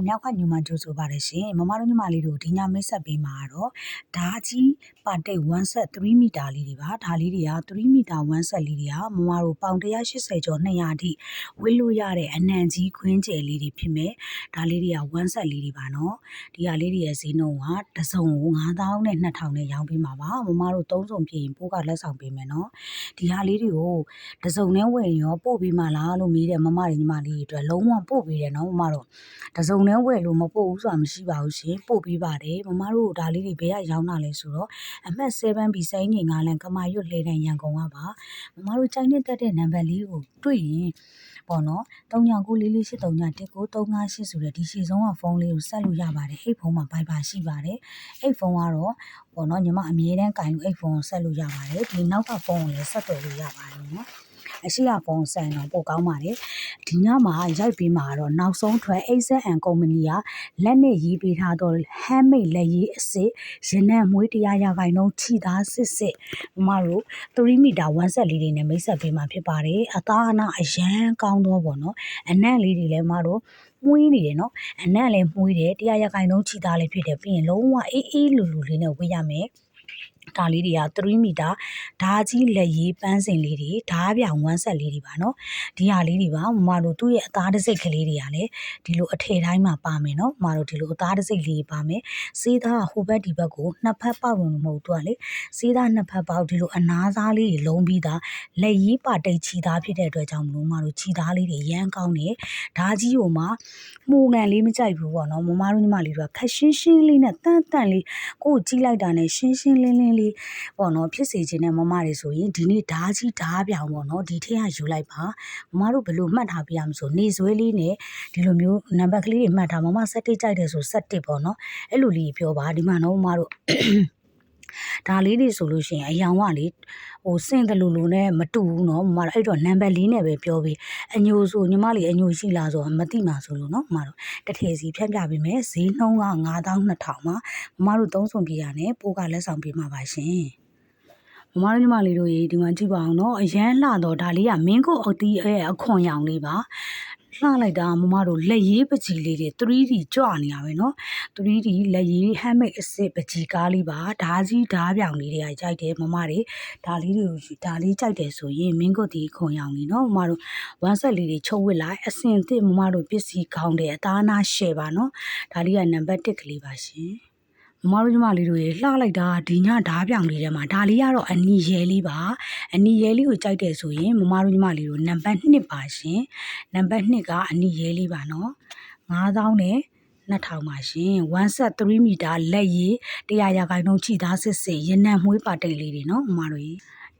တို့မြောက်ခညမှကြိုဆိုပါတယ်ရှင်မမတို့ညီမလေးတို့ဒီညမိတ်ဆက်ပေးမှာတော့ဓာကြီးပါတိတ်1ဆက်3မီတာလေးတွေပါဒါလေးတွေက3မီတာ1ဆက်လေးတွေကမမတို့ပေါင်180ကျော်200အထိဝေးလို့ရတဲ့အနံကြီးခွင်းကျယ်လေးတွေဖြစ်မယ်ဒါလေးတွေက1ဆက်လေးတွေပါနော်ဒီဟာလေးတွေရဲ့ဈေးနှုန်းကတစ်စုံကို9000နဲ့2000နဲ့ရောင်းပေးမှာပါမမတို့3စုံဖြစ်ရင်ပိုးကလက်ဆောင်ပေးမယ်နော်ဒီဟာလေးတွေကိုတစ်စုံနဲ့ဝယ်ရောပို့ပေးမှလားလို့မေးတဲ့မမတွေညီမလေးတွေအတွက်လုံးဝပို့ပေးတယ်နော်မမတို့တစုံနဲ့ဝယ်လို့မပို့ဘူးဆိုတာမရှိပါဘူးရှင်ပို့ပေးပါတယ်မမတို့ဒါလေးတွေဘယ်ကရောင်းတာလဲဆိုတော့အမှတ်7 B စိုင်းငင်ငါလန်ကမာရွတ်လှေတန်ရန်ကုန်ကပါမမတို့ချိန်နဲ့တက်တဲ့နံပါတ်လေးကိုတွေ့ရင်ပေါ့နော်3994483919ဆိုတဲ့ဒီရှည်ဆုံးကဖုန်းလေးကိုဆက်လို့ရပါတယ်အဲ့ဖုန်းမှာ Viber ရှိပါတယ်အဲ့ဖုန်းကတော့ပေါ့နော်ညီမအမြဲတမ်းကင်လို့အဲ့ဖုန်းကိုဆက်လို့ရပါတယ်ဒီနောက်ကဖုန်းကိုလည်းဆက်သွယ်လို့ရပါတယ်နော် အရှိရဖုန်းဆန်တော့ပို့ကောင်းပါတယ်ဒီညမှာရိုက်ပေးမှာတော့နောက်ဆုံးထွက် AZN ကုမ္ပဏီကလက်နဲ့ရေးပေးထားတော့ handmade လက်ရေးအစစ်ရနံ့မွေးတရားရခိုင်နှုန်းခြိသားစစ်စစ်မမတို့3မီတာ1ဆက်လေးတွေနဲ့မိတ်ဆက်ပေးမှာဖြစ်ပါတယ်အသားအနာအရန်ကောင်းတော့ဗောနော်အနံ့လေးတွေလည်းမတို့မှုေးနေတယ်နော်အနံ့လည်းမှုေးတယ်တရားရခိုင်နှုန်းခြိသားလေးဖြစ်တယ်ပြီးရင်လုံးဝအေးအေးလူလူလေးနဲ့ဝေးရမယ် ဒါလေးတွေက3မီတာဓာကြီးလက်ရေးပန်းစင်လေးတွေဓာပြောင်ဝမ်းဆက်လေးတွေပါနော်ဒီဟာလေးတွေပါမမတို့သူ့ရဲ့အသားတစိတ်ကလေးတွေကလည်းဒီလိုအထည်တိုင်းမှာပါမယ်နော်မမတို့ဒီလိုအသားတစိတ်လေးပါမယ်စေးသားဟိုဘက်ဒီဘက်ကိုနှစ်ဖက်ပေါက်ဝင်မဟုတ်သူကလေစေးသားနှစ်ဖက်ပေါက်ဒီလိုအနားသားလေးတွေလုံးပြီးသားလက်ရေးပါတိတ်ချီသားဖြစ်တဲ့အတွက်ကြောင့်မလို့မတို့ချီသားလေးတွေရမ်းကောင်းတယ်ဓာကြီးဟိုမှာမှုငံလေးမကြိုက်ဘူးပေါ့နော်မမတို့ညီမလေးတို့ကခက်ရှင်းရှင်းလေးနဲ့တန့်တန့်လေးကိုယ်ကြည့်လိုက်တာနဲ့ရှင်းရှင်းလင်းလင်းလေးပေါ့နော်ဖြစ်စေခြင်းနဲ့မမတွေဆိုရင်ဒီနေ့ဓာကြီးဓာပြောင်ပေါ့နော်ဒီထက်ကယူလိုက်ပါမမတို့ဘယ်လိုမှတ်ထားပြရမဆိုနေဆွဲလေးနဲ့ဒီလိုမျိုးနံပါတ်ကလေးတွေမှတ်ထားမမ7တိတ်ကြိုက်တယ်ဆို7တစ်ပေါ့နော်အဲ့လိုလေးပြောပါဒီမှာတော့မမတို့ ဒါလေးတွေဆိုလို့ရှိရင်အယောင်ကလေဟိုစင့်တယ်လို့လို့နဲ့မတူဘူးเนาะမမတို့အဲ့တော့နံပါတ်၄နဲ့ပဲပြောပြီးအညိုဆိုညီမလေးအညိုရှိလားဆိုတော့မသိမှာဆိုလို့เนาะမမတို့တထည်စီဖြန့်ပြပေးမယ်ဈေးနှုန်းက9200မှာမမတို့သုံးဆုံပြရတယ်ပိုးကလက်ဆောင်ပေးမှာပါရှင်မမတို့ညီမလေးတို့ရေဒီမှာကြည့်ပါအောင်เนาะအရန်လှတော့ဒါလေးကမင်းကိုအတီးရဲ့အခွန်ရောင်လေးပါ လှလိုက်တာမမတို့လက်ရေးပကြီးလေးတွေ 3D ကြွနေရပဲเนาะ 3D လက်ရေး handmade အစစ်ပကြီးကားလေးပါဓာကြီးဓာပြောင်လေးတွေကကြိုက်တယ်မမတွေဒါလေးတွေကိုဒါလေးကြိုက်တယ်ဆိုရင်မင်းကုတ်ဒီခွန်ရောင်လေးเนาะမမတို့ဝမ်းဆက်လေးတွေချုပ်ဝစ်လိုက်အစင်သစ်မမတို့ပစ္စည်းကောင်းတယ်အသားနာရှယ်ပါเนาะဒါလေးကနံပါတ်1ကလေးပါရှင် မမတို့ညီမလေးတို့ရေလှလိုက်တာဒီညဓားပြောင်လေးထဲမှာဒါလေးကတော့အနီရဲလေးပါအနီရဲလေးကိုကြိုက်တယ်ဆိုရင်မမတို့ညီမလေးတို့နံပါတ်2ပါရှင်နံပါတ်2ကအနီရဲလေးပါနော်9000နဲ့2000ပါရှင်1 set 3မီတာလက်ရည်100ရာခိုင်နှုန်းချိသားစစ်စစ်ရနံ့မွေးပါတိတ်လေးတွေနော်မမတို့ရေ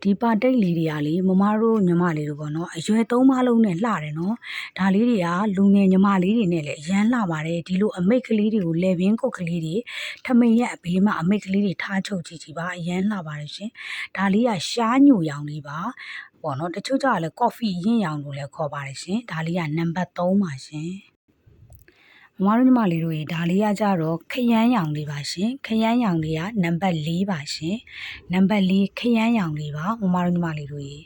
ဒီပါတိတ်လေးတွေကလေမမတို့ညီမလေးတို့ပေါ့နော်အရွယ်သုံးပါးလုံးနဲ့လှတယ်နော်ဒါလေးတွေကလူငယ်ညီမလေးတွေနဲ့လည်းအရန်လှပါတယ်ဒီလိုအမိတ်ကလေးတွေကိုလေပင်ကုတ်ကလေးတွေထမိန်ရဲ့အဘေးမှာအမိတ်ကလေးတွေထားချုပ်ကြည့်ကြည့်ပါအရန်လှပါတယ်ရှင်ဒါလေးကရှားညိုရောင်လေးပါပေါ့နော်တချို့ကြလည်းကော်ဖီရင့်ရောင်လို့လည်းခေါ်ပါတယ်ရှင်ဒါလေးကနံပါတ်3ပါရှင် မမတို့ညီမလေးတို့ရေဒါလေးကကြတော့ခရမ်းရောင်လေးပါရှင်ခရမ်းရောင်လေးကနံပါတ်4ပါရှင်နံပါတ်4ခရမ်းရောင်လေးပါမမတို့ညီမလေးတို့ရေ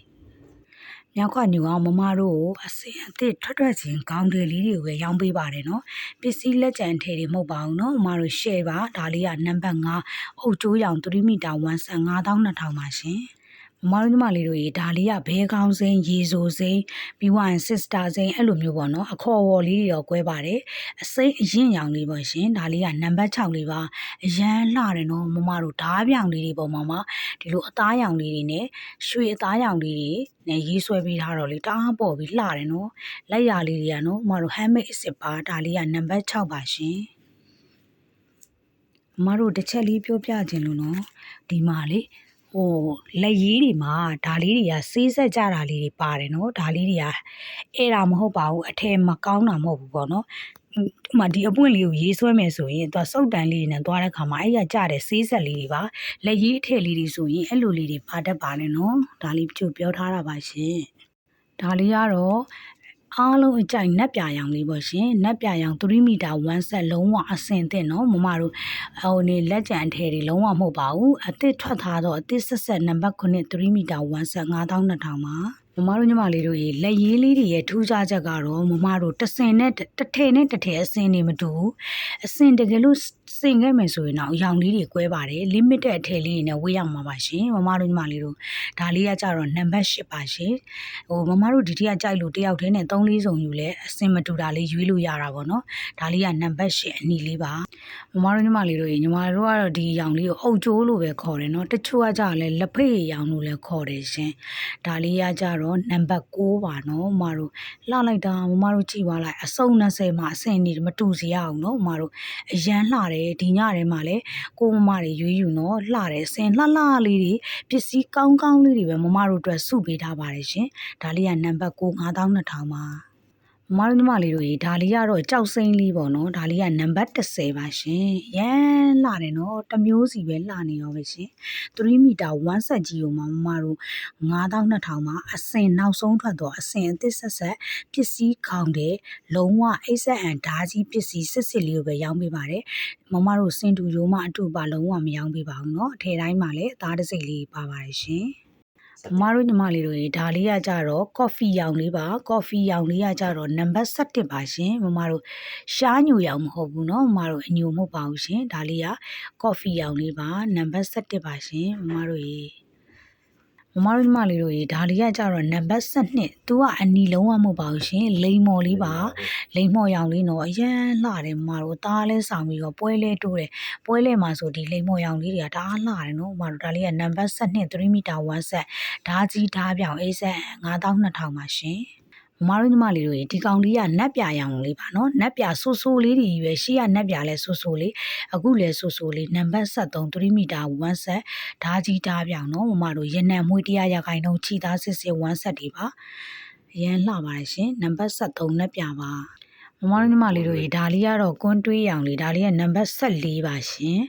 မြောက်ခွညူအောင်မမတို့ကိုအစင်အစ်စ်ထွက်ထွက်ချင်းကောင်းတယ်လေးတွေကိုပဲရောင်းပေးပါတယ်နော်ပစ္စည်းလက်ကျန်ထည်တွေမဟုတ်ပါဘူးနော်မမတို့ share ပါဒါလေးကနံပါတ်5အုတ်ကျိုးရောင်3မီတာ15200ပါရှင် မမတို့ညီမလေးတို့ရေဒါလေးကဘဲကောင်းစိမ်းရေဆိုစိမ်းပြီးွားရင် sister စိမ်းအဲ့လိုမျိုးပေါ့နော်အခေါ်ဝေါ်လေးတွေတော့ကွဲပါတယ်အစိမ်းအရင်ရောင်လေးပေါ့ရှင်ဒါလေးကနံပါတ်6လေးပါအရန်လှတယ်နော်မမတို့ဓားပြောင်လေးတွေပေါ့မမဒီလိုအသားရောင်လေးတွေနဲ့ရွှေအသားရောင်လေးတွေနဲ့ရေးဆွဲပေးထားတော့လေတအားပေါ်ပြီးလှတယ်နော်လက်ရလေးတွေကနော်မမတို့ handmade အစ်စ်ပါဒါလေးကနံပါတ်6ပါရှင်မတို့တစ်ချက်လေးပြောပြခြင်းလို့နော်ဒီမှာလေ ဟိုလက်ရည်တွေမှာဒါလေးတွေကစေးဆက်ကြတာလေးတွေပါတယ်နော်ဒါလေးတွေကအဲ့ဒါမဟုတ်ပါဘူးအထည်မကောင်းတာမဟုတ်ဘူးပေါ့နော်ဥမာဒီအပွင့်လေးကိုရေးဆွဲမယ်ဆိုရင်သူကစုပ်တန်လေးနဲ့သွားတဲ့ခါမှာအဲ့ရကြတဲ့စေးဆက်လေးတွေပါလက်ရည်အထည်လေးတွေဆိုရင်အဲ့လိုလေးတွေပါတတ်ပါနဲ့နော်ဒါလေးကျုပ်ပြောထားတာပါရှင်ဒါလေးကတော့ အားလုံးအကြိုက်နက်ပြရောင်လေးပေါ့ရှင်နက်ပြရောင်3မီတာ1ဆက်လုံးဝအဆင်သင့်နော်မမတို့ဟိုနေလက်ကြံထဲတွေလုံးဝမဟုတ်ပါဘူးအသစ်ထွက်ထားတော့အသစ်ဆက်ဆက်နံပါတ်9 3မီတာ1ဆက်9200ပါ မမတို့ညီမလေးတို့ရေလက်ရေးလေးတွေရဲ့ထူးခြားချက်ကတော့မမတို့တစ်စင်နဲ့တစ်ထည်နဲ့တစ်ထည်အစင်တွေမတူဘူးအစင်တကယ်လို့စင်ခဲ့မယ်ဆိုရင်တော့အရောင်လေးတွေကွဲပါတယ် limited အထည်လေးတွေနဲ့ဝေးရမှာပါရှင်မမတို့ညီမလေးတို့ဒါလေးကကြတော့နံပါတ်8ပါရှင်ဟိုမမတို့ဒီထက်ကကြိုက်လို့တယောက်တည်းနဲ့3လေးစုံယူလဲအစင်မတူတာလေးရွေးလို့ရတာပေါ့နော်ဒါလေးကနံပါတ်8အနီလေးပါမမတို့ညီမလေးတို့ရေညီမတို့ကတော့ဒီအရောင်လေးကိုအုတ်ကျိုးလို့ပဲခေါ်တယ်နော်တချို့ကကြလဲလက်ဖေးရောင်လို့လည်းခေါ်တယ်ရှင်ဒါလေးကကြတော့နံပါတ်6ပါနော်မမတို့လှလိုက်တာမမတို့ကြည့်ပါလိုက်အစုံ20မှာအစင်နေမတူစီရအောင်နော်မမတို့အရန်လှတယ်ဒီညထဲမှာလဲကိုမမတွေရွေးယူနော်လှတယ်စင်လှလှလေးတွေပစ္စည်းကောင်းကောင်းလေးတွေပဲမမတို့အတွက်စုပေးထားပါတယ်ရှင်ဒါလေးကနံပါတ်6 9200ပါ မမတို့မလေးတို့ရေဒါလေးကတော့ကြောက်စိမ့်လေးပေါ့နော်ဒါလေးကနံပါတ်30ပါရှင်ရမ်းလာတယ်နော်တမျိုးစီပဲလာနေရောပဲရှင်3မီတာ1ဆက်ကြီးကိုမမတို့9200မှာအစင်နောက်ဆုံးထွက်တော့အစင်အသစ်ဆက်ဆက်ပစ္စည်းခေါင်တဲ့လုံးဝအိဆက်အန်ဓာကြီးပစ္စည်းစစ်စစ်လေးကိုပဲရောင်းပေးပါတယ်မမတို့စင်တူရိုးမအတူပါလုံးဝမရောင်းပေးပါဘူးနော်အထယ်တိုင်းမှာလည်းအသားတစ်စိတ်လေးပါပါတယ်ရှင် မမတို့ညီမလေးတို့ရေဒါလေးကကြတော့ coffee ရောင်လေးပါ coffee ရောင်လေးကကြတော့နံပါတ်7ပါရှင်မမတို့ရှားညိုရောင်မဟုတ်ဘူးเนาะမမတို့အညိုမဟုတ်ပါဘူးရှင်ဒါလေးက coffee ရောင်လေးပါနံပါတ်7ပါရှင်မမတို့ရေ မမတို့ညီမလေးတို့ရေဒါလေးကကြတော့နံပါတ်7သူကအနီလုံးဝမဟုတ်ပါဘူးရှင်လိမ္မော်လေးပါလိမ္မော်ရောင်လေးတော့အရန်လှတယ်မမတို့သားလဲဆောင်ပြီးတော့ပွဲလဲတိုးတယ်ပွဲလဲမှာဆိုဒီလိမ္မော်ရောင်လေးတွေကဒါလှတယ်နော်မမတို့ဒါလေးကနံပါတ်7 3မီတာ1ဆက်ဓာကြီးဓာပြောင်အေးဆက်9200ပါရှင် မမတို့ညီမလေးတို့ရေဒီကောင်လေးကနက်ပြရောင်လေးပါနော်နက်ပြဆူဆူလေးတွေပဲရှေ့ကနက်ပြလဲဆူဆူလေးအခုလဲဆူဆူလေးနံပါတ်73 3မီတာ1ဆက်ဓာကြီးဓာပြောင်နော်မမတို့ရနံမွေး100ရာခိုင်နှုန်းခြိသားစစ်စစ်1ဆက်တွေပါအရန်လှပါတယ်ရှင်နံပါတ်73နက်ပြပါ မမတို့ညီမလေးတို့ရေဒါလေးကတော့ကွန်းတွေးရောင်လေးဒါလေးကနံပါတ်14ပါရှင်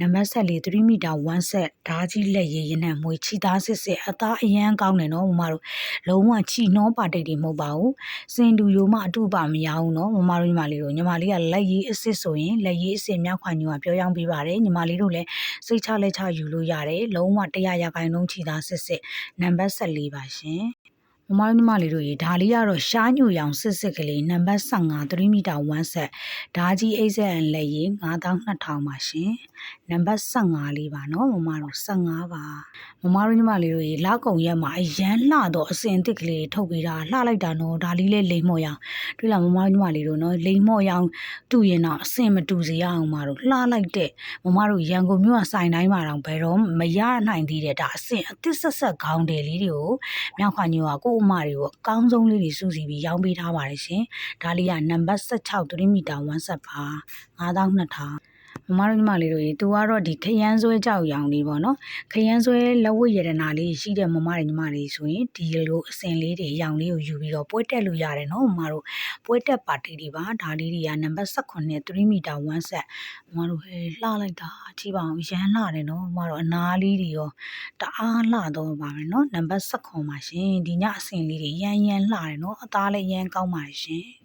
နံပါတ်14 3မီတာ1ဆက်ဓာကြီးလက်ရည်ရနံမွေးခြိသားစစ်စစ်အသားအရန်ကောင်းတယ်နော်မမတို့လုံးဝခြိနှောပါတိတ်တွေမဟုတ်ပါဘူးစင်တူယိုမအတူပါမရအောင်နော်မမတို့ညီမလေးတို့ညီမလေးကလက်ရည်အစ်စ်ဆိုရင်လက်ရည်အစ်စ်မြောက်ခွာညိုကပြောင်းပေးပါတယ်ညီမလေးတို့လည်းစိတ်ချလက်ချယူလို့ရတယ်လုံးဝ100ရာခိုင်နှုန်းခြိသားစစ်စစ်နံပါတ်14ပါရှင် မမတို့ညီမလေးတို့ရေဒါလေးကတော့ရှားညိုရောင်စစ်စစ်ကလေးနံပါတ်15 3မီတာ1ဆက်ဓာကြီး AZN လက်ရည်9200ပါရှင်နံပါတ်15လေးပါနော်မမတို့15ပါမမတို့ညီမလေးတို့ရေလောက်ကုံရက်မှာအရန်လှတော့အစင်တစ်ကလေးထုတ်ပေးတာလှလိုက်တာနော်ဒါလေးလေးလိမ်မော့ရောင်တွေ့လားမမတို့ညီမလေးတို့နော်လိမ်မော့ရောင်တူရင်တော့အစင်မတူစေရအောင်မတို့လှလိုက်တဲ့မမတို့ရန်ကုန်မြို့ကစိုင်တိုင်းမှာတော့ဘယ်တော့မရနိုင်သေးတဲ့ဒါအစင်အသစ်ဆက်ဆက်ခေါင်းတယ်လေးတွေကိုမြောက်ခွာညိုကကို့အမတွေကိုအကောင်းဆုံးလေးတွေစုစည်းပြီးရောင်းပေးထားပါတယ်ရှင်ဒါလေးကနံပါတ်16 3မီတာ1ဆက်ပါ9200 မမတို့ညီမလေးတို့ရေသူကတော့ဒီခရမ်းဆွဲကြောက်ရောင်လေးပေါ့နော်ခရမ်းဆွဲလက်ဝတ်ရတနာလေးရှိတဲ့မမတွေညီမတွေဆိုရင်ဒီလိုအစင်လေးတွေရောင်လေးကိုယူပြီးတော့ပွဲတက်လို့ရတယ်နော်မမတို့ပွဲတက်ပါတီတွေပါဒါလေးတွေကနံပါတ်18 3မီတာ1ဆက်မမတို့ဟဲလှလိုက်တာကြည့်ပါအောင်ရမ်းလှတယ်နော်မမတို့အနာလေးတွေရောတအားလှတော့ပါမယ်နော်နံပါတ်19ပါရှင်ဒီညအစင်လေးတွေရမ်းရမ်းလှတယ်နော်အသားလည်းရမ်းကောင်းပါတယ်ရှင်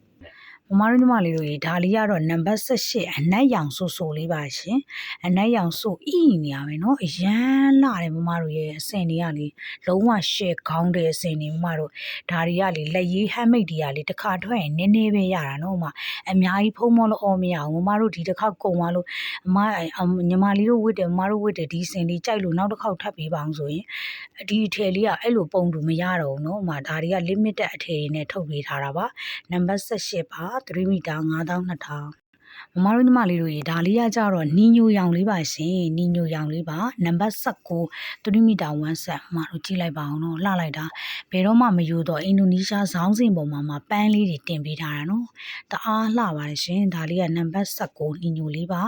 မမတို့ညီမလေးတို့ရေဒါလေးကတော့နံပါတ်18အနက်ရောင်ဆိုဆိုလေးပါရှင်အနက်ရောင်ဆိုအီနေရမယ်နော်အရန်လာတယ်မမတို့ရဲ့အစင်တွေကလေလုံးဝရှယ်ခေါင်းတဲ့အစင်တွေမမတို့ဒါတွေကလေလက်ရေးဟမ်းမိတ်တွေကလေတစ်ခါထွက်ရင်နည်းနည်းပဲရတာနော်မအများကြီးဖုံးမောလို့အော်မရအောင်မမတို့ဒီတစ်ခါကုံသွားလို့အမညီမလေးတို့ဝတ်တယ်မမတို့ဝတ်တယ်ဒီစင်လေးကြိုက်လို့နောက်တစ်ခေါက်ထပ်ပေးပါအောင်ဆိုရင်ဒီအထည်လေးကအဲ့လိုပုံတူမရတော့ဘူးနော်မဒါတွေက limited အထည်တွေနဲ့ထုတ်ပေးထားတာပါနံပါတ်18ပါ3မီတာ9200မမတို့ညီမလေးတို့ရေဒါလေးကကြတော့နီညိုရောင်လေးပါရှင်နီညိုရောင်လေးပါနံပါတ်19 3မီတာ1ဆက်မမတို့ကြည့်လိုက်ပါအောင်နော်လှလိုက်တာဘယ်တော့မှမယူတော့အင်ဒိုနီးရှားဇောင်းစင်ပေါ်မှာမှပန်းလေးတွေတင်ပေးထားတာနော်တအားလှပါတယ်ရှင်ဒါလေးကနံပါတ်19နီညိုလေးပါ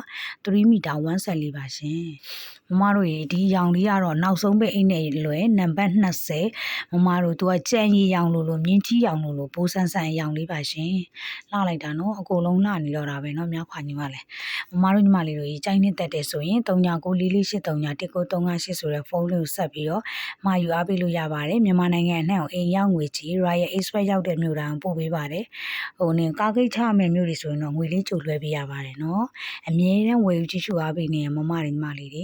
3မီတာ1ဆက်လေးပါရှင် မမတို့ရေဒီရောင်လေးကတော့နောက်ဆုံးပဲအိတ်နဲ့လွယ်နံပါတ်20မမတို့သူကကြံရီရောင်လို့လို့မြင်းကြီးရောင်လို့လို့ပိုးဆန်းဆန်းရောင်လေးပါရှင်လှလိုက်တာနော်အကုန်လုံးလှနေတော့တာပဲနော်မြောက်ခွာညီမလည်းမမတို့ညီမလေးတို့ကြီးကြိုင်းနဲ့တက်တယ်ဆိုရင်3994438358ဆိုတဲ့ဖုန်းလေးကိုဆက်ပြီးတော့မှာယူအားပေးလို့ရပါတယ်မြန်မာနိုင်ငံအနှံ့ကိုအိမ်ရောက်ငွေကြီး Royal Express ရောက်တဲ့မြို့တိုင်းပို့ပေးပါတယ်ဟိုနေကားဂိတ်ချမယ်မြို့တွေဆိုရင်တော့ငွေလေးကြိုလွှဲပေးရပါတယ်နော်အမြဲတမ်းဝယ်ယူကြည့်ရှုအားပေးနေရမမတွေညီမလေးတွေ